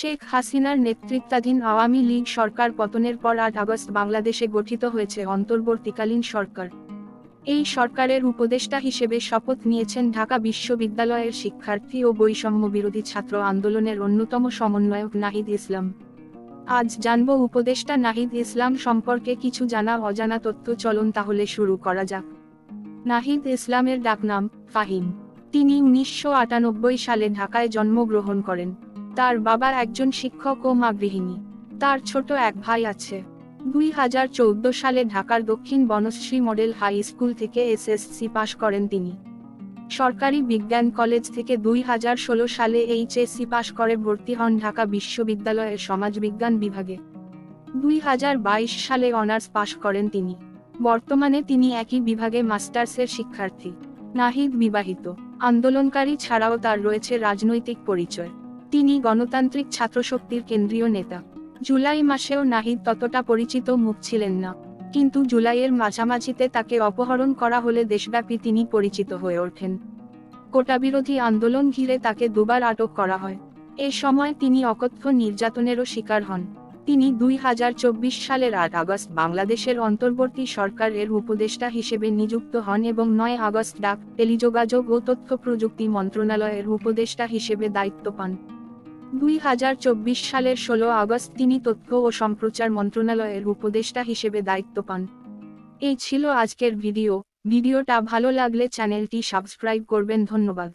শেখ হাসিনার নেতৃত্বাধীন আওয়ামী লীগ সরকার পতনের পর আট আগস্ট বাংলাদেশে গঠিত হয়েছে অন্তর্বর্তীকালীন সরকার। এই সরকারের উপদেষ্টা হিসেবে শপথ নিয়েছেন ঢাকা বিশ্ববিদ্যালয়ের শিক্ষার্থী ও বৈষম্য বিরোধী ছাত্র আন্দোলনের অন্যতম সমন্বয়ক নাহিদ ইসলাম। আজ জানব উপদেষ্টা নাহিদ ইসলাম সম্পর্কে কিছু জানা অজানা তথ্য, চলন তাহলে শুরু করা যাক। নাহিদ ইসলামের ডাকনাম ফাহিম। তিনি উনিশশো আটানব্বই সালে ঢাকায় জন্মগ্রহণ করেন। তার বাবা একজন শিক্ষক ও মা গৃহিণী। তার ছোট এক ভাই আছে। দুই হাজার চৌদ্দ সালে ঢাকার দক্ষিণ বনশ্রী মডেল হাই স্কুল থেকে এসএসসি পাশ করেন তিনি। সরকারি বিজ্ঞান কলেজ থেকে দুই হাজার ষোলো সালে এইচএসসি পাশ করে ভর্তি হন ঢাকা বিশ্ববিদ্যালয়ের সমাজবিজ্ঞান বিভাগে। দুই হাজার বাইশ সালে অনার্স পাশ করেন তিনি। বর্তমানে তিনি একই বিভাগে মাস্টার্সের শিক্ষার্থী। নাহিদ বিবাহিত। আন্দোলনকারী ছাড়াও তার রয়েছে রাজনৈতিক পরিচয়। তিনি গণতান্ত্রিক ছাত্রশক্তির কেন্দ্রীয় নেতা। জুলাই মাসেও নাহিদ ততটা পরিচিত মুখ ছিলেন না। কিন্তু জুলাইয়ের মাঝামাঝিতে তাকে অপহরণ করা হলে দেশব্যাপী তিনি পরিচিত হয়ে ওঠেন। কোটাবিরোধী আন্দোলন ঘিরে তাকে দুবার আটক করা হয়। এ সময় তিনি অকথ্য নির্যাতনেরও শিকার হন। তিনি দুই হাজার চব্বিশ সালের আট আগস্ট বাংলাদেশের অন্তর্বর্তী সরকারের উপদেষ্টা হিসেবে নিযুক্ত হন এবং নয় আগস্ট ডাক, টেলিযোগাযোগ ও তথ্য প্রযুক্তি মন্ত্রণালয়ের উপদেষ্টা হিসেবে দায়িত্ব পান। দুই হাজার চব্বিশ সালের ষোলো আগস্ট তিনি তথ্য ও সম্প্রচার মন্ত্রণালয়ের উপদেষ্টা হিসেবে দায়িত্ব পান। এই ছিল আজকের ভিডিও। ভিডিওটা ভালো লাগলে চ্যানেলটি সাবস্ক্রাইব করবেন। ধন্যবাদ।